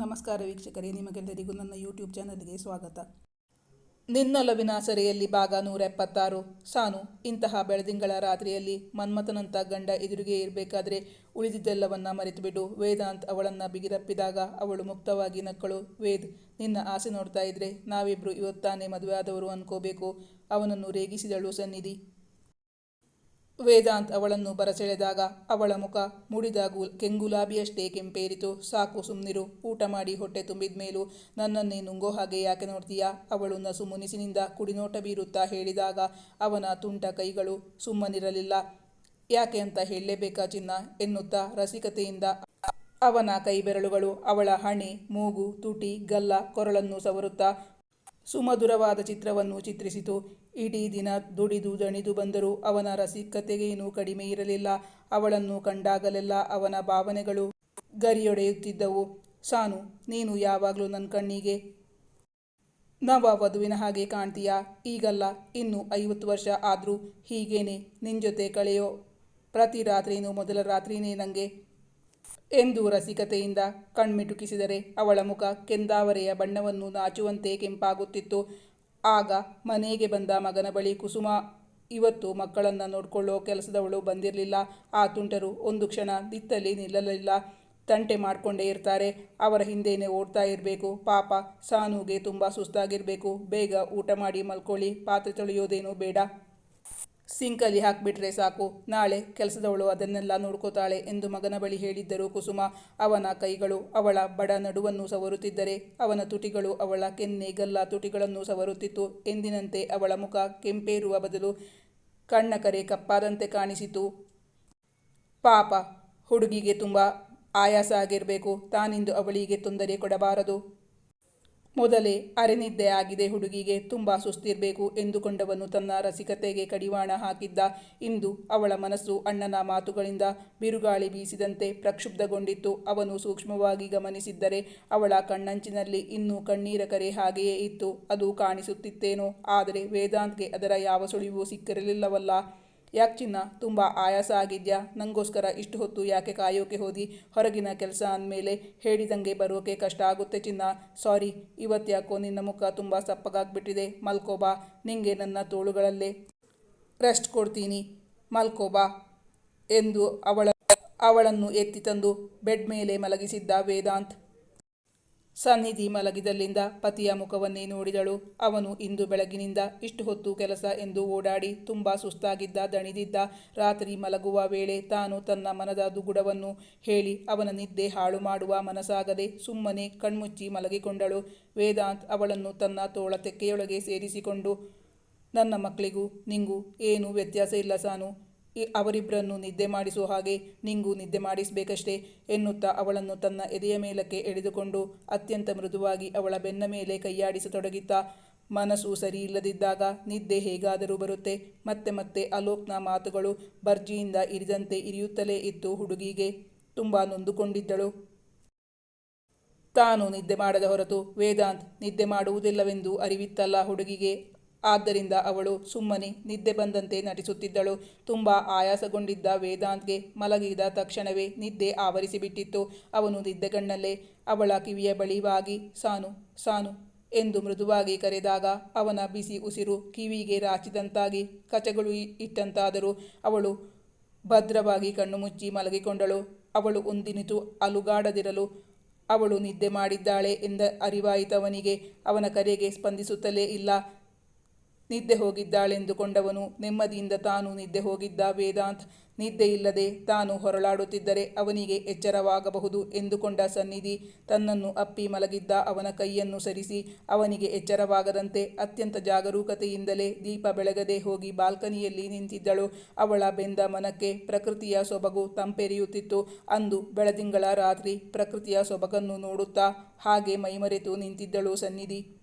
ನಮಸ್ಕಾರ ವೀಕ್ಷಕರೇ, ನಿಮಗೆಲ್ಲರಿಗೂ ನನ್ನ ಯೂಟ್ಯೂಬ್ ಚಾನಲ್ಗೆ ಸ್ವಾಗತ. ನಿನ್ನೊಲವಿನ ಸೆರೆಯಲ್ಲಿ ಭಾಗ ನೂರ ಎಪ್ಪತ್ತಾರು ಸಾನು, ಇಂತಹ ಬೆಳದಿಂಗಳ ರಾತ್ರಿಯಲ್ಲಿ ಮನ್ಮಥನಂತ ಗಂಡ ಎದುರಿಗೆ ಇರಬೇಕಾದ್ರೆ ಉಳಿದಿದ್ದೆಲ್ಲವನ್ನ ಮರೆತುಬಿಡು. ವೇದಾಂತ್ ಅವಳನ್ನ ಬಿಗಿದಪ್ಪಿದಾಗ ಅವಳು ಮುಕ್ತವಾಗಿ ನಕ್ಕಳು. ವೇದ್, ನಿನ್ನ ಆಸೆ ನೋಡ್ತಾ ಇದ್ರೆ ನಾವಿಬ್ರು ಇವತ್ತಾನೆ ಮದುವೆ ಆದವರು ಅನ್ಕೋಬೇಕು. ಅವನನ್ನು ರೇಗಿಸಿದಳು ಸನ್ನಿಧಿ. ವೇದಾಂತ್ ಅವಳನ್ನು ಬರಸೆಳೆದಾಗ ಅವಳ ಮುಖ ಮುಡಿದ ಗು ಕೆಂಗುಲಾಬಿಯಷ್ಟೇ ಕೆಂಪೇರಿತು. ಸಾಕು ಸುಮ್ನಿರು, ಊಟ ಮಾಡಿ ಹೊಟ್ಟೆ ತುಂಬಿದ ಮೇಲೂ ನನ್ನನ್ನೇ ನುಂಗೋ ಹಾಗೆ ಯಾಕೆ ನೋಡ್ತೀಯಾ? ಅವಳು ನಸು ಮುನಿಸಿನಿಂದ ಕುಡಿನೋಟ ಬೀರುತ್ತಾ ಹೇಳಿದಾಗ ಅವನ ತುಂಟ ಕೈಗಳು ಸುಮ್ಮನಿರಲಿಲ್ಲ. ಯಾಕೆ ಅಂತ ಹೇಳಲೇಬೇಕಾ ಚಿನ್ನ? ಎನ್ನುತ್ತಾ ರಸಿಕತೆಯಿಂದ ಅವನ ಕೈಬೆರಳುಗಳು ಅವಳ ಹಣೆ, ಮೂಗು, ತುಟಿ, ಗಲ್ಲ, ಕೊರಳನ್ನು ಸವರುತ್ತಾ ಸುಮಧುರವಾದ ಚಿತ್ರವನ್ನು ಚಿತ್ರಿಸಿತು. ಇಡೀ ದಿನ ದುಡಿದು ದಣಿದು ಬಂದರೂ ಅವನ ರಸಿಕತೆಗೇನೂ ಕಡಿಮೆ ಇರಲಿಲ್ಲ. ಅವಳನ್ನು ಕಂಡಾಗಲೆಲ್ಲ ಅವನ ಭಾವನೆಗಳು ಗರಿಯೊಡೆಯುತ್ತಿದ್ದವು. ಸಾನು, ನೀನು ಯಾವಾಗಲೂ ನನ್ನ ಕಣ್ಣಿಗೆ ನವ ವಧುವಿನ ಹಾಗೆ ಕಾಣ್ತೀಯಾ? ಈಗಲ್ಲ, ಇನ್ನು ಐವತ್ತು ವರ್ಷ ಆದರೂ, ಹೀಗೇನೆ ನಿನ್ನ ಜೊತೆ ಕಳೆಯೋ ಪ್ರತಿ ರಾತ್ರಿನೂ ಮೊದಲ ರಾತ್ರಿನೇ ನನಗೆ ಎಂದು ರಸಿಕತೆಯಿಂದ ಕಣ್ಮಿಟುಕಿಸಿದರೆ ಅವಳ ಮುಖ ಕೆಂದಾವರೆಯ ಬಣ್ಣವನ್ನು ನಾಚುವಂತೆ ಕೆಂಪಾಗುತ್ತಿತ್ತು. ಆಗ ಮನೆಗೆ ಬಂದ ಮಗನ ಬಳಿ ಕುಸುಮ, ಇವತ್ತು ಮಕ್ಕಳನ್ನು ನೋಡಿಕೊಳ್ಳೋ ಕೆಲಸದವಳು ಬಂದಿರಲಿಲ್ಲ. ಆ ತುಂಟರು ಒಂದು ಕ್ಷಣ ದಿತ್ತಲ್ಲಿ ನಿಲ್ಲಲಿಲ್ಲ. ತಂಟೆ ಮಾಡಿಕೊಂಡೇ ಇರ್ತಾರೆ. ಅವರ ಹಿಂದೆಯೇ ಓಡ್ತಾ ಇರಬೇಕು. ಪಾಪ, ಸಾನುಗೆ ತುಂಬ ಸುಸ್ತಾಗಿರಬೇಕು. ಬೇಗ ಊಟ ಮಾಡಿ ಮಲ್ಕೊಳ್ಳಿ. ಪಾತ್ರೆ ತೊಳೆಯೋದೇನೂ ಬೇಡ. ಸಿಂಕಲ್ಲಿ ಹಾಕಿಬಿಟ್ರೆ ಸಾಕು. ನಾಳೆ ಕೆಲಸದವಳು ಅದನ್ನೆಲ್ಲ ನೋಡ್ಕೋತಾಳೆ ಎಂದು ಮಗನ ಬಳಿ ಹೇಳಿದ್ದರು ಕುಸುಮ. ಅವನ ಕೈಗಳು ಅವಳ ಬಡ ನಡುವನ್ನು ಸವರುತ್ತಿದ್ದರೆ ಅವನ ತುಟಿಗಳು ಅವಳ ಕೆನ್ನೆ ಗಲ್ಲ ತುಟಿಗಳನ್ನು ಸವರುತ್ತಿತ್ತು. ಎಂದಿನಂತೆ ಅವಳ ಮುಖ ಕೆಂಪೇರುವ ಬದಲು ಕಣ್ಣ ಕರೆ ಕಪ್ಪಾದಂತೆ ಕಾಣಿಸಿತು. ಪಾಪ, ಹುಡುಗಿಗೆ ತುಂಬ ಆಯಾಸ ಆಗಿರಬೇಕು. ತಾನಿಂದು ಅವಳಿಗೆ ತೊಂದರೆ ಕೊಡಬಾರದು. ಮೊದಲೇ ಅರೆನಿದ್ದೆ ಆಗಿದೆ. ಹುಡುಗಿಗೆ ತುಂಬ ಸುಸ್ತಿರಬೇಕು ಎಂದುಕೊಂಡವನು ತನ್ನ ರಸಿಕತೆಗೆ ಕಡಿವಾಣ ಹಾಕಿದ್ದ. ಇಂದು ಅವಳ ಮನಸ್ಸು ಅಣ್ಣನ ಮಾತುಗಳಿಂದ ಬಿರುಗಾಳಿ ಬೀಸಿದಂತೆ ಪ್ರಕ್ಷುಬ್ಧಗೊಂಡಿತ್ತು. ಅವನು ಸೂಕ್ಷ್ಮವಾಗಿ ಗಮನಿಸಿದ್ದರೆ ಅವಳ ಕಣ್ಣಂಚಿನಲ್ಲಿ ಇನ್ನೂ ಕಣ್ಣೀರ ಕರೆ ಹಾಗೆಯೇ ಇತ್ತು. ಅದು ಕಾಣಿಸುತ್ತಿತ್ತೇನೋ, ಆದರೆ ವೇದಾಂತ್ಗೆ ಅದರ ಯಾವ ಸುಳಿವು ಸಿಕ್ಕಿರಲಿಲ್ಲವಲ್ಲ. ಯಾಕೆ ಚಿನ್ನ? ತುಂಬ ಆಯಾಸ ಆಗಿದ್ಯಾ? ನನಗೋಸ್ಕರ ಇಷ್ಟು ಹೊತ್ತು ಯಾಕೆ ಕಾಯೋಕೆ ಹೋದಿ? ಹೊರಗಿನ ಕೆಲಸ ಅಂದಮೇಲೆ ಹೇಳಿದಂಗೆ ಬರೋಕೆ ಕಷ್ಟ ಆಗುತ್ತೆ ಚಿನ್ನ. ಸಾರಿ ಇವತ್ತ್ಯಾಕೋ ನಿನ್ನ ಮುಖ ತುಂಬ ಸಪ್ಪಗಾಗ್ಬಿಟ್ಟಿದೆ. ಮಲ್ಕೋಬಾ, ನಿಂಗೆ ನನ್ನ ತೋಳುಗಳಲ್ಲೇ ರೆಸ್ಟ್ ಕೊಡ್ತೀನಿ. ಮಲ್ಕೋಬಾ ಎಂದು ಅವಳ ಅವಳನ್ನು ಎತ್ತಿ ತಂದು ಬೆಡ್ ಮೇಲೆ ಮಲಗಿಸಿದ್ದ ವೇದಾಂತ್ ಸನ್ನಿಧಿ ಮಲಗಿದಲ್ಲಿಂದ ಪತಿಯ ಮುಖವನ್ನೇ ನೋಡಿದಳು. ಅವನು ಇಂದು ಬೆಳಗಿನಿಂದ ಇಷ್ಟು ಹೊತ್ತು ಕೆಲಸ ಎಂದು ಓಡಾಡಿ ತುಂಬ ಸುಸ್ತಾಗಿದ್ದ ದಣಿದಿದ್ದ ರಾತ್ರಿ ಮಲಗುವ ವೇಳೆ ತಾನು ತನ್ನ ಮನದ ದುಗುಡವನ್ನು ಹೇಳಿ ಅವನ ನಿದ್ದೆ ಹಾಳು ಮಾಡುವ ಮನಸಾಗದೆ ಸುಮ್ಮನೆ ಕಣ್ಮುಚ್ಚಿ ಮಲಗಿಕೊಂಡಳು. ವೇದಾಂತ್ ಅವಳನ್ನು ತನ್ನ ತೋಳ ತೆಕ್ಕೆಯೊಳಗೆ ಸೇರಿಸಿಕೊಂಡು, ನನ್ನ ಮಕ್ಕಳಿಗೂ ನಿಂಗೂ ಏನೂ ವ್ಯತ್ಯಾಸ ಇಲ್ಲ ಸಾನು. ಅವರಿಬ್ಬರನ್ನು ನಿದ್ದೆ ಮಾಡಿಸುವ ಹಾಗೆ ನಿಂಗೂ ನಿದ್ದೆ ಮಾಡಿಸಬೇಕಷ್ಟೇ ಎನ್ನುತ್ತಾ ಅವಳನ್ನು ತನ್ನ ಎದೆಯ ಮೇಲಕ್ಕೆ ಎಳೆದುಕೊಂಡು ಅತ್ಯಂತ ಮೃದುವಾಗಿ ಅವಳ ಬೆನ್ನ ಮೇಲೆ ಕೈಯಾಡಿಸತೊಡಗಿತ್ತ ಮನಸ್ಸು ಸರಿಯಿಲ್ಲದಿದ್ದಾಗ ನಿದ್ದೆ ಹೇಗಾದರೂ ಬರುತ್ತೆ. ಮತ್ತೆ ಮತ್ತೆ ಅಲೋಕ್ನ ಮಾತುಗಳು ಬರ್ಜಿಯಿಂದ ಇರಿದಂತೆ ಇರಿಯುತ್ತಲೇ ಇತ್ತು ಹುಡುಗಿಗೆ. ತುಂಬ ನೊಂದುಕೊಂಡಿದ್ದಳು. ತಾನು ನಿದ್ದೆ ಮಾಡದ ಹೊರತು ವೇದಾಂತ್ ನಿದ್ದೆ ಮಾಡುವುದಿಲ್ಲವೆಂದು ಅರಿವಿತ್ತಲ್ಲ ಹುಡುಗಿಗೆ. ಆದ್ದರಿಂದ ಅವಳು ಸುಮ್ಮನೆ ನಿದ್ದೆ ಬಂದಂತೆ ನಟಿಸುತ್ತಿದ್ದಳು. ತುಂಬ ಆಯಾಸಗೊಂಡಿದ್ದ ವೇದಾಂತ್ಗೆ ಮಲಗಿದ ತಕ್ಷಣವೇ ನಿದ್ದೆ ಆವರಿಸಿಬಿಟ್ಟಿತ್ತು. ಅವನು ನಿದ್ದೆಗಣ್ಣಲ್ಲೇ ಅವಳ ಕಿವಿಯ ಬಳಿವಾಗಿ ಸಾನು ಸಾನು, ಎಂದು ಮೃದುವಾಗಿ ಕರೆದಾಗ ಅವನ ಬಿಸಿ ಉಸಿರು ಕಿವಿಗೆ ರಾಚಿದಂತಾಗಿ ಕಚಗಳು ಇಟ್ಟಂತಾದರೂ ಅವಳು ಭದ್ರವಾಗಿ ಕಣ್ಣು ಮುಚ್ಚಿ ಮಲಗಿಕೊಂಡಳು. ಅವಳು ಒಂದಿನಿತು ಅಲುಗಾಡದಿರಲು ಅವಳು ನಿದ್ದೆ ಮಾಡಿದ್ದಾಳೆ ಎಂದ ಅರಿವಾಯಿತವನಿಗೆ ಅವನ ಕರೆಗೆ ಸ್ಪಂದಿಸುತ್ತಲೇ ಇಲ್ಲ. ನಿದ್ದೆ ಹೋಗಿದ್ದಾಳೆಂದುಕೊಂಡವನು ನೆಮ್ಮದಿಯಿಂದ ತಾನು ನಿದ್ದೆ ಹೋಗಿದ್ದ ವೇದಾಂತ್, ನಿದ್ದೆ ಇಲ್ಲದೆ ತಾನು ಹೊರಳಾಡುತ್ತಿದ್ದರೆ ಅವನಿಗೆ ಎಚ್ಚರವಾಗಬಹುದು ಎಂದುಕೊಂಡ ಸನ್ನಿಧಿ ತನ್ನನ್ನು ಅಪ್ಪಿ ಮಲಗಿದ್ದ ಅವನ ಕೈಯನ್ನು ಸರಿಸಿ ಅವನಿಗೆ ಎಚ್ಚರವಾಗದಂತೆ ಅತ್ಯಂತ ಜಾಗರೂಕತೆಯಿಂದಲೇ ದೀಪ ಬೆಳಗದೆ ಹೋಗಿ ಬಾಲ್ಕನಿಯಲ್ಲಿ ನಿಂತಿದ್ದಳು. ಅವಳ ಬೆಂದ ಮನಕ್ಕೆ ಪ್ರಕೃತಿಯ ಸೊಬಗು ತಂಪೆರೆಯುತ್ತಿತ್ತು. ಅಂದು ಬೆಳದಿಂಗಳ ರಾತ್ರಿ ಪ್ರಕೃತಿಯ ಸೊಬಗನ್ನು ನೋಡುತ್ತಾ ಹಾಗೆ ಮೈಮರೆತು ನಿಂತಿದ್ದಳು ಸನ್ನಿಧಿ.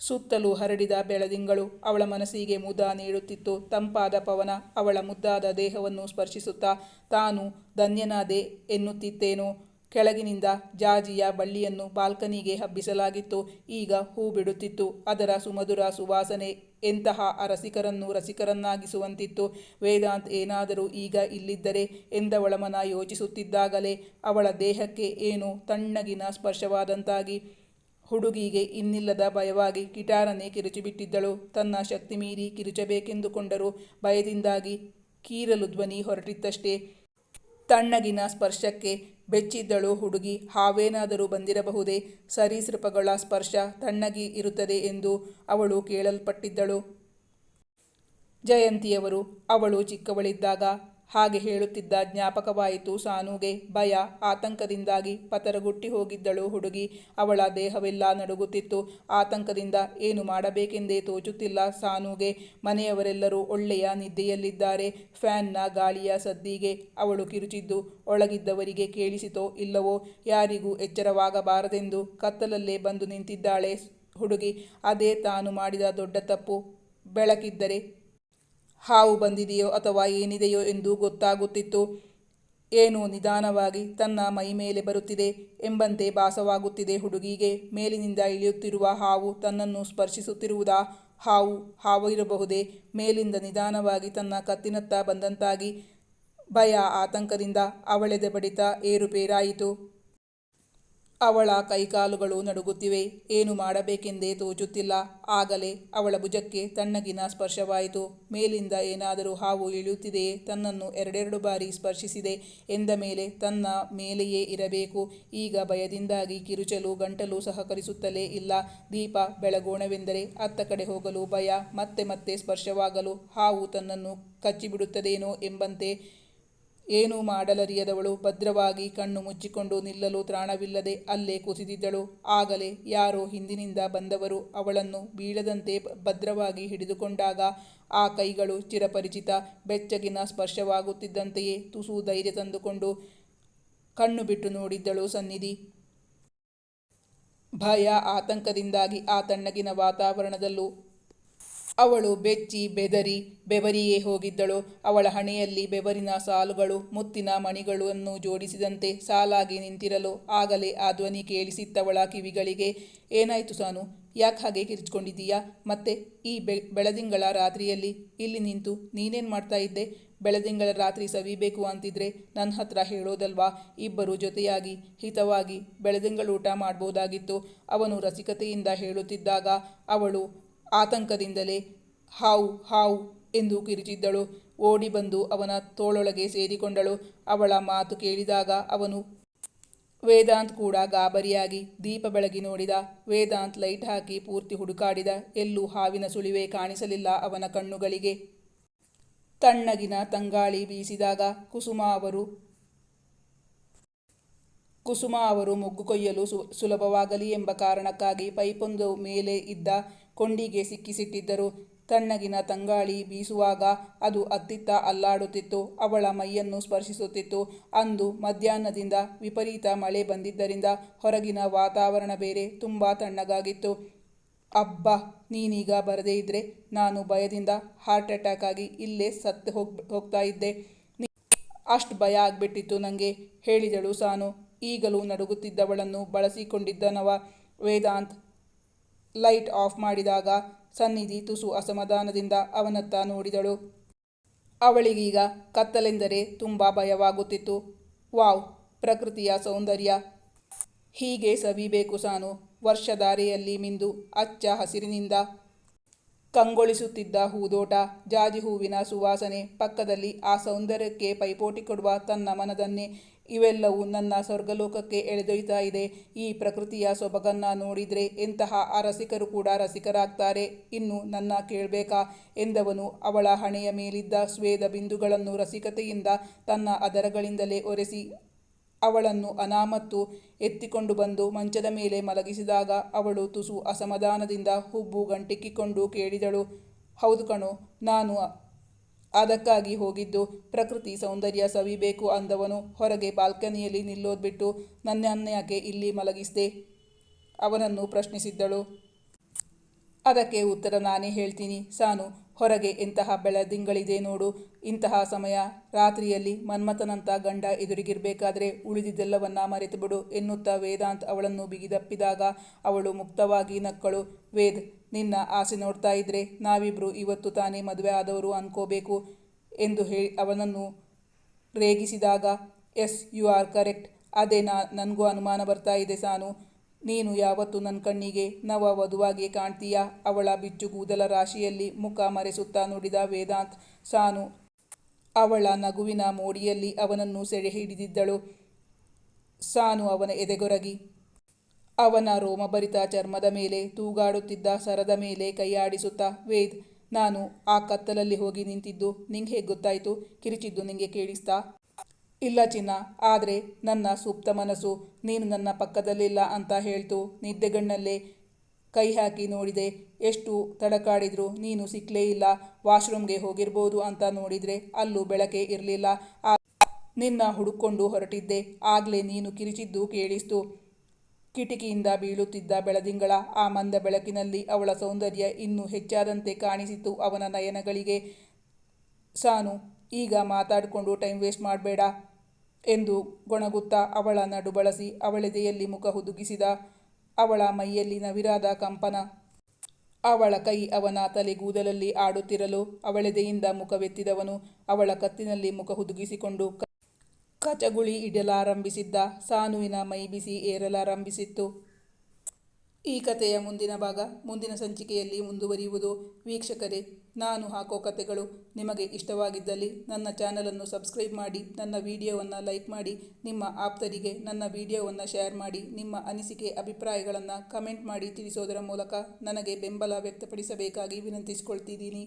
ಸುತ್ತಲೂ ಹರಡಿದ ಬೆಳದಿಂಗಳು ಅವಳ ಮನಸ್ಸಿಗೆ ಮುದ ನೀಡುತ್ತಿತ್ತು. ತಂಪಾದ ಪವನ ಅವಳ ಮುದ್ದಾದ ದೇಹವನ್ನು ಸ್ಪರ್ಶಿಸುತ್ತಾ, ತಾನು ಧನ್ಯನಾದೆ ಎನ್ನುತ್ತಿತ್ತೇನೋ. ಕೆಳಗಿನಿಂದ ಜಾಜಿಯ ಬಳ್ಳಿಯನ್ನು ಬಾಲ್ಕನಿಗೆ ಹಬ್ಬಿಸಲಾಗಿತ್ತು. ಈಗ ಹೂ ಬಿಡುತ್ತಿತ್ತು. ಅದರ ಸುಮಧುರ ಸುವಾಸನೆ ಎಂತಹ ಅರಸಿಕರನ್ನು ರಸಿಕರನ್ನಾಗಿಸುವಂತಿತ್ತು. ವೇದಾಂತ್ ಏನಾದರೂ ಈಗ ಇಲ್ಲಿದ್ದರೆ ಎಂದವಳ ಮನ ಯೋಚಿಸುತ್ತಿದ್ದಾಗಲೇ ಅವಳ ದೇಹಕ್ಕೆ ಏನೋ ತಣ್ಣಗಿನ ಸ್ಪರ್ಶವಾದಂತಾಗಿ ಹುಡುಗಿಗೆ ಇನ್ನಿಲ್ಲದ ಭಯವಾಗಿ ಗಿಟಾರನ್ನೇ ಕಿರುಚಿಬಿಟ್ಟಿದ್ದಳು. ತನ್ನ ಶಕ್ತಿ ಮೀರಿ ಕಿರುಚಬೇಕೆಂದುಕೊಂಡರೂ ಭಯದಿಂದಾಗಿ ಕೀರಲು ಧ್ವನಿ ಹೊರಟಿತ್ತಷ್ಟೇ. ತಣ್ಣಗಿನ ಸ್ಪರ್ಶಕ್ಕೆ ಬೆಚ್ಚಿದ್ದಳು ಹುಡುಗಿ. ಹಾವೇನಾದರೂ ಬಂದಿರಬಹುದೇ? ಸರೀಸೃಪಗಳ ಸ್ಪರ್ಶ ತಣ್ಣಗಿ ಇರುತ್ತದೆ ಎಂದು ಅವಳು ಕೇಳಲ್ಪಟ್ಟಿದ್ದಳು. ಜಯಂತಿಯವರು ಅವಳು ಚಿಕ್ಕವಳಿದ್ದಾಗ ಹಾಗೆ ಹೇಳುತ್ತಿದ್ದ ಜ್ಞಾಪಕವಾಯಿತು ಸಾನುಗೆ. ಭಯ, ಆತಂಕದಿಂದಾಗಿ ಪತರಗುಟ್ಟಿ ಹೋಗಿದ್ದಳು ಹುಡುಗಿ. ಅವಳ ದೇಹವೆಲ್ಲ ನಡುಗುತ್ತಿತ್ತು. ಆತಂಕದಿಂದ ಏನು ಮಾಡಬೇಕೆಂದೇ ತೋಚುತ್ತಿಲ್ಲ ಸಾನುಗೆ. ಮನೆಯವರೆಲ್ಲರೂ ಒಳ್ಳೆಯ ನಿದ್ದೆಯಲ್ಲಿದ್ದಾರೆ. ಫ್ಯಾನ್ನ ಗಾಳಿಯ ಸದ್ದಿಗೆ ಅವಳು ಕಿರುಚಿದ್ದು. ಒಳಗಿದ್ದವರಿಗೆ ಕೇಳಿಸಿತೋ ಇಲ್ಲವೋ? ಯಾರಿಗೂ ಎಚ್ಚರವಾಗಬಾರದೆಂದು ಕತ್ತಲಲ್ಲೇ ಬಂದು ನಿಂತಿದ್ದಾಳೆ ಹುಡುಗಿ. ಅದೇ ತಾನು ಮಾಡಿದ ದೊಡ್ಡ ತಪ್ಪು. ಬೆಳಕಿದ್ದರೆ ಹಾವು ಬಂದಿದೆಯೋ ಅಥವಾ ಏನಿದೆಯೋ ಎಂದು ಗೊತ್ತಾಗುತ್ತಿತ್ತು. ಏನೋ ನಿಧಾನವಾಗಿ ತನ್ನ ಮೈ ಮೇಲೆ ಬರುತ್ತಿದೆ ಎಂಬಂತೆ ಭಾಸವಾಗುತ್ತಿದೆ ಹುಡುಗಿಗೆ. ಮೇಲಿನಿಂದ ಇಳಿಯುತ್ತಿರುವ ಹಾವು ತನ್ನನ್ನು ಸ್ಪರ್ಶಿಸುತ್ತಿರುವುದ? ಹಾವು ಹಾವು ಇರಬಹುದೇ? ಮೇಲಿಂದ ನಿಧಾನವಾಗಿ ತನ್ನ ಕತ್ತಿನತ್ತ ಬಂದಂತಾಗಿ ಭಯ ಆತಂಕದಿಂದ ಅವಳೆದೆ ಬಡಿತ ಏರುಪೇರಾಯಿತು. ಅವಳ ಕೈಕಾಲುಗಳು ನಡುಗುತ್ತಿವೆ. ಏನು ಮಾಡಬೇಕೆಂದೇ ತೋಚುತ್ತಿಲ್ಲ. ಆಗಲೇ ಅವಳ ಭುಜಕ್ಕೆ ತಣ್ಣಗಿನ ಸ್ಪರ್ಶವಾಯಿತು. ಮೇಲಿಂದ ಏನಾದರೂ ಹಾವು ಇಳಿಯುತ್ತಿದೆಯೇ ತನ್ನನ್ನು ಎರಡೆರಡು ಬಾರಿ ಸ್ಪರ್ಶಿಸಿದೆ. ಎಂದ ಮೇಲೆ ತನ್ನ ಮೇಲೆಯೇ ಇರಬೇಕು. ಈಗ ಭಯದಿಂದಾಗಿ ಕಿರುಚಲು ಗಂಟಲು ಸಹಕರಿಸುತ್ತಲೇ ಇಲ್ಲ. ದೀಪ ಬೆಳಗೋಣವೆಂದರೆ ಅತ್ತ ಕಡೆ ಹೋಗಲು ಭಯ, ಮತ್ತೆ ಮತ್ತೆ ಸ್ಪರ್ಶವಾಗಲು ಹಾವು ತನ್ನನ್ನು ಕಚ್ಚಿಬಿಡುತ್ತದೇನೋ ಎಂಬಂತೆ ಏನೂ ಮಾಡಲರಿಯದವಳು. ಭದ್ರವಾಗಿ ಕಣ್ಣು ಮುಚ್ಚಿಕೊಂಡು ನಿಲ್ಲಲು ತ್ರಾಣವಿಲ್ಲದೆ ಅಲ್ಲೇ ಕುಸಿದಿದ್ದಳು. ಆಗಲೇ ಯಾರೋ ಹಿಂದಿನಿಂದ ಬಂದವರು ಅವಳನ್ನು ಬೀಳದಂತೆ ಭದ್ರವಾಗಿ ಹಿಡಿದುಕೊಂಡಾಗ ಆ ಕೈಗಳು ಚಿರಪರಿಚಿತ, ಬೆಚ್ಚಗಿನ ಸ್ಪರ್ಶವಾಗುತ್ತಿದ್ದಂತೆಯೇ ತುಸು ಧೈರ್ಯ ತಂದುಕೊಂಡು ಕಣ್ಣು ಬಿಟ್ಟು ನೋಡಿದ್ದಳು ಸನ್ನಿಧಿ. ಭಯ ಆತಂಕದಿಂದಾಗಿ ಆ ತಣ್ಣಗಿನ ವಾತಾವರಣದಲ್ಲೂ ಅವಳು ಬೆಚ್ಚಿ ಬೆದರಿ ಬೆವರಿಯೇ ಹೋಗಿದ್ದಳು. ಅವಳ ಹಣೆಯಲ್ಲಿ ಬೆವರಿನ ಸಾಲುಗಳು, ಮುತ್ತಿನ ಮಣಿಗಳನ್ನು ಜೋಡಿಸಿದಂತೆ ಸಾಲಾಗಿ ನಿಂತಿರಲು ಆಗಲೇ ಆ ಧ್ವನಿ ಕೇಳಿಸಿತ್ತವಳ ಕಿವಿಗಳಿಗೆ. ಏನಾಯಿತು ಸಾನು, ಯಾಕೆ ಹಾಗೆ ಕಿರಿಚ್ಕೊಂಡಿದ್ದೀಯಾ? ಮತ್ತೆ ಈ ಬೆ, ಬೆಳದಿಂಗಳ ರಾತ್ರಿಯಲ್ಲಿ ಇಲ್ಲಿ ನಿಂತು ನೀನೇನು ಮಾಡ್ತಾ ಇದ್ದೆ? ಬೆಳದಿಂಗಳ ರಾತ್ರಿ ಸವಿಬೇಕು ಅಂತಿದ್ರೆ ನನ್ನ ಹತ್ರ ಹೇಳೋದಲ್ವಾ? ಇಬ್ಬರು ಜೊತೆಯಾಗಿ, ಹಿತವಾಗಿ ಬೆಳದಿಂಗಳೂಟ ಮಾಡ್ಬೋದಾಗಿತ್ತು. ಅವನು ರಸಿಕತೆಯಿಂದ ಹೇಳುತ್ತಿದ್ದಾಗ ಅವಳು ಆತಂಕದಿಂದಲೇ ಹಾವು ಹಾವು ಎಂದು ಕಿರಿಚಿದ್ದಳು. ಓಡಿ ಬಂದು ಅವನ ತೋಳೊಳಗೆ ಸೇರಿಕೊಂಡಳು. ಅವಳ ಮಾತು ಕೇಳಿದಾಗ ಅವನು ವೇದಾಂತ್ ಕೂಡ ಗಾಬರಿಯಾಗಿ ದೀಪ ಬೆಳಗಿ ನೋಡಿದ. ವೇದಾಂತ್ ಲೈಟ್ ಹಾಕಿ ಪೂರ್ತಿ ಹುಡುಕಾಡಿದ. ಎಲ್ಲೂ ಹಾವಿನ ಸುಳಿವೆ ಕಾಣಿಸಲಿಲ್ಲ ಅವನ ಕಣ್ಣುಗಳಿಗೆ. ತಣ್ಣಗಿನ ತಂಗಾಳಿ ಬೀಸಿದಾಗ ಕುಸುಮ ಅವರು ಕುಸುಮ ಅವರು ಮೊಗ್ಗು ಕೊಯ್ಯಲು ಸುಲಭವಾಗಲಿ ಎಂಬ ಕಾರಣಕ್ಕಾಗಿ ಪೈಪೊಂದು ಮೇಲೆ ಇದ್ದ ಕೊಂಡಿಗೆ ಸಿಕ್ಕಿಸಿಟ್ಟಿದ್ದರು. ತಣ್ಣಗಿನ ತಂಗಾಳಿ ಬೀಸುವಾಗ ಅದು ಅತ್ತಿತ್ತ ಅಲ್ಲಾಡುತ್ತಿತ್ತು. ಅವಳ ಮೈಯನ್ನು ಸ್ಪರ್ಶಿಸುತ್ತಿತ್ತು. ಅಂದು ಮಧ್ಯಾಹ್ನದಿಂದ ವಿಪರೀತ ಮಳೆ ಬಂದಿದ್ದರಿಂದ ಹೊರಗಿನ ವಾತಾವರಣ ಬೇರೆ ತುಂಬ ತಣ್ಣಗಾಗಿತ್ತು. ಅಬ್ಬ, ನೀನೀಗ ಬರದೇ ಇದ್ರೆ ನಾನು ಭಯದಿಂದ ಹಾರ್ಟ್ ಅಟ್ಯಾಕ್ ಆಗಿ ಇಲ್ಲೇ ಸತ್ತು ಹೋಗ್, ಹೋಗ್ತಾ ಇದ್ದೆ. ಅಷ್ಟು ಭಯ ಆಗ್ಬಿಟ್ಟಿತ್ತು ನನಗೆ ಹೇಳಿದಳು ಸಾನು. ಈಗಲೂ ನಡುಗುತ್ತಿದ್ದವಳನ್ನು ಬಳಸಿಕೊಂಡಿದ್ದನವ ವೇದಾಂತ್. ಲೈಟ್ ಆಫ್ ಮಾಡಿದಾಗ ಸನ್ನಿಧಿ ತುಸು ಅಸಮಾಧಾನದಿಂದ ಅವನತ್ತ ನೋಡಿದಳು. ಅವಳಿಗೀಗ ಕತ್ತಲೆಂದರೆ ತುಂಬ ಭಯವಾಗುತ್ತಿತ್ತು. ವಾವ್, ಪ್ರಕೃತಿಯ ಸೌಂದರ್ಯ. ಹೀಗೆ ಸವಿಬೇಕು ಸಾನು ವರ್ಷಧಾರೆಯಲ್ಲಿ ಮಿಂದು ಅಚ್ಚ ಹಸಿರಿನಿಂದ. ಕಂಗೊಳಿಸುತ್ತಿದ್ದ ಹೂದೋಟ ಜಾಜಿ ಹೂವಿನ ಸುವಾಸನೆ, ಪಕ್ಕದಲ್ಲಿ ಆ ಸೌಂದರ್ಯಕ್ಕೆ ಪೈಪೋಟಿ ಕೊಡುವ ತನ್ನ ಮನದನ್ನೇ ಇವೆಲ್ಲವೂ ನನ್ನ ಸ್ವರ್ಗಲೋಕಕ್ಕೆ ಎಳೆದೊಯ್ತಾ ಇದೆ. ಈ ಪ್ರಕೃತಿಯ ಸೊಬಗನ್ನ ನೋಡಿದರೆ ಎಂತಹ ಅರಸಿಕರು ಕೂಡ ರಸಿಕರಾಗ್ತಾರೆ. ಇನ್ನು ನನ್ನ ಕೇಳಬೇಕಾ? ಎಂದವನು ಅವಳ ಹಣೆಯ ಮೇಲಿದ್ದ ಸ್ವೇದ ಬಿಂದುಗಳನ್ನು ರಸಿಕತೆಯಿಂದ ತನ್ನ ಅದರಗಳಿಂದಲೇ ಒರೆಸಿ ಅವಳನ್ನು ಅನಾಮತ್ತು ಎತ್ತಿಕೊಂಡು ಬಂದು ಮಂಚದ ಮೇಲೆ ಮಲಗಿಸಿದಾಗ ಅವಳು ತುಸು ಅಸಮಾಧಾನದಿಂದ ಹುಬ್ಬು ಗಂಟಿಕ್ಕಿಕೊಂಡು ಕೇಳಿದಳು. ಹೌದು ಕಣೋ, ನಾನು ಅದಕ್ಕಾಗಿ ಹೋಗಿದ್ದು. ಪ್ರಕೃತಿ ಸೌಂದರ್ಯ ಸವಿಬೇಕು ಅಂದವನು. ಹೊರಗೆ ಬಾಲ್ಕನಿಯಲ್ಲಿ ನಿಲ್ಲೋದ್ಬಿಟ್ಟು ನನ್ನನ್ಯಾಕೆ ಇಲ್ಲಿ ಮಲಗಿಸ್ದೆ? ಅವನನ್ನು ಪ್ರಶ್ನಿಸಿದ್ದಳು. ಅದಕ್ಕೆ ಉತ್ತರ ನಾನೇ ಹೇಳ್ತೀನಿ. ಸಾನು, ಹೊರಗೆ ಎಂತಹ ಬೆಳದಿಂಗಳಿದೆ ನೋಡು. ಇಂತಹ ಸಮಯ, ರಾತ್ರಿಯಲ್ಲಿ ಮನ್ಮಥನಂತ ಗಂಡ ಎದುರಿಗಿರಬೇಕಾದ್ರೆ ಉಳಿದಿದ್ದೆಲ್ಲವನ್ನ ಮರೆತು ಬಿಡು ಎನ್ನುತ್ತಾ ವೇದಾಂತ್ ಅವಳನ್ನು ಬಿಗಿದಪ್ಪಿದಾಗ ಅವಳು ಮುಕ್ತವಾಗಿ ನಕ್ಕಳು. ವೇದ್, ನಿನ್ನ ಆಸೆ ನೋಡ್ತಾ ಇದ್ರೆ ನಾವಿಬ್ರು ಇವತ್ತು ತಾನೇ ಮದುವೆ ಆದವರು ಅನ್ಕೋಬೇಕು ಎಂದು ಹೇಳಿ ಅವನನ್ನು ರೇಗಿಸಿದಾಗ, ಎಸ್, ಯು ಆರ್ ಕರೆಕ್ಟ್. ಅದೇ ನಾ, ನನಗೂ ಅನುಮಾನ ಬರ್ತಾ ಇದೆ ಸಾನು. ನೀನು ಯಾವತ್ತು ನನ್ನ ಕಣ್ಣಿಗೆ ನವ ವಧುವಾಗಿ ಕಾಣ್ತೀಯಾ? ಅವಳ ಬಿಚ್ಚು ಕೂದಲ ರಾಶಿಯಲ್ಲಿ ಮುಖ ಮರೆಸುತ್ತಾ ನುಡಿದ ವೇದಾಂತ್, ಸಾನು, ಅವಳ ನಗುವಿನ ಮೋಡಿಯಲ್ಲಿ ಅವನನ್ನು ಸೆರೆ ಹಿಡಿದಿದ್ದಳು. ಸಾನು ಅವನ ಎದೆಗೊರಗಿ, ಅವನ ರೋಮಭರಿತ ಚರ್ಮದ ಮೇಲೆ ತೂಗಾಡುತ್ತಿದ್ದ ಸರದ ಮೇಲೆ ಕೈಯಾಡಿಸುತ್ತಾ, ವೇದ್, ನಾನು ಆ ಕತ್ತಲಲ್ಲಿ ಹೋಗಿ ನಿಂತಿದ್ದು ನಿಂಗೆ ಹೇಗೆ ಗೊತ್ತಾಯಿತು? ಕಿರಿಚಿದ್ದು ನಿಂಗೆ ಕೇಳಿಸ್ತಾ? ಇಲ್ಲ ಚಿನ್ನ, ಆದರೆ ನನ್ನ ಸುಪ್ತ ಮನಸ್ಸು, ನೀನು ನನ್ನ ಪಕ್ಕದಲ್ಲಿಲ್ಲ ಅಂತ ಹೇಳ್ತು. ನಿದ್ದೆಗಣ್ಣಲ್ಲೇ ಕೈ ಹಾಕಿ ನೋಡಿದೆ, ಎಷ್ಟು ತಡಕಾಡಿದ್ರು ನೀನು ಸಿಕ್ಕಲೇ ಇಲ್ಲ, ವಾಶ್ರೂಮ್ಗೆ ಹೋಗಿರ್ಬೋದು ಅಂತ ನೋಡಿದರೆ ಅಲ್ಲೂ ಬೆಳಕೆ ಇರಲಿಲ್ಲ. ನಿನ್ನ ಹುಡುಕೊಂಡು ಹೊರಟಿದ್ದೆ, ಆಗಲೇ ನೀನು ಕಿರಿಚಿದ್ದು ಕೇಳಿಸ್ತು. ಕಿಟಕಿಯಿಂದ ಬೀಳುತ್ತಿದ್ದ ಬೆಳದಿಂಗಳ, ಆ ಮಂದ ಬೆಳಕಿನಲ್ಲಿ ಅವಳ ಸೌಂದರ್ಯ ಇನ್ನೂ ಹೆಚ್ಚಾದಂತೆ ಕಾಣಿಸಿತು ಅವನ ನಯನಗಳಿಗೆ. ಸಾನು, ಈಗ ಮಾತಾಡಿಕೊಂಡು ಟೈಮ್ ವೇಸ್ಟ್ ಮಾಡಬೇಡ. ಎಂದು ಗೊಣಗುತ್ತ ಅವಳ ನಡು ಬಳಸಿ ಅವಳೆದೆಯಲ್ಲಿ ಮುಖ ಹುದುಗಿಸಿದ ಅವಳ ಮೈಯಲ್ಲಿ ನವಿರಾದ ಕಂಪನ. ಅವಳ ಕೈ ಅವನ ತಲೆಗೂದಲಲ್ಲಿ ಆಡುತ್ತಿರಲು ಅವಳೆದೆಯಿಂದ ಮುಖವೆತ್ತಿದವನು ಅವಳ ಕತ್ತಿನಲ್ಲಿ ಮುಖ ಹುದುಗಿಸಿಕೊಂಡು ಕಚಗುಳಿ ಇಡಲಾರಂಭಿಸಿದ್ದ ಸಾನುವಿನ ಮೈ ಬಿಸಿ ಏರಲಾರಂಭಿಸಿತ್ತು. ಈ ಕಥೆಯ ಮುಂದಿನ ಭಾಗ ಮುಂದಿನ ಸಂಚಿಕೆಯಲ್ಲಿ ಮುಂದುವರಿಯುವುದು. ವೀಕ್ಷಕರೇ ನಾನು ಹಾಕೋ ಕಥೆಗಳು ನಿಮಗೆ ಇಷ್ಟವಾಗಿದ್ದಲ್ಲಿ ನನ್ನ ಚಾನಲನ್ನು ಸಬ್ಸ್ಕ್ರೈಬ್ ಮಾಡಿ, ನನ್ನ ವಿಡಿಯೋವನ್ನು ಲೈಕ್ ಮಾಡಿ, ನಿಮ್ಮ ಆಪ್ತರಿಗೆ ನನ್ನ ವಿಡಿಯೋವನ್ನು ಶೇರ್ ಮಾಡಿ, ನಿಮ್ಮ ಅನಿಸಿಕೆ, ಅಭಿಪ್ರಾಯಗಳನ್ನು ಕಮೆಂಟ್ ಮಾಡಿ ತಿಳಿಸೋದರ ಮೂಲಕ ನನಗೆ ಬೆಂಬಲ ವ್ಯಕ್ತಪಡಿಸಬೇಕಾಗಿ ವಿನಂತಿಸಿಕೊಳ್ತಿದ್ದೀನಿ.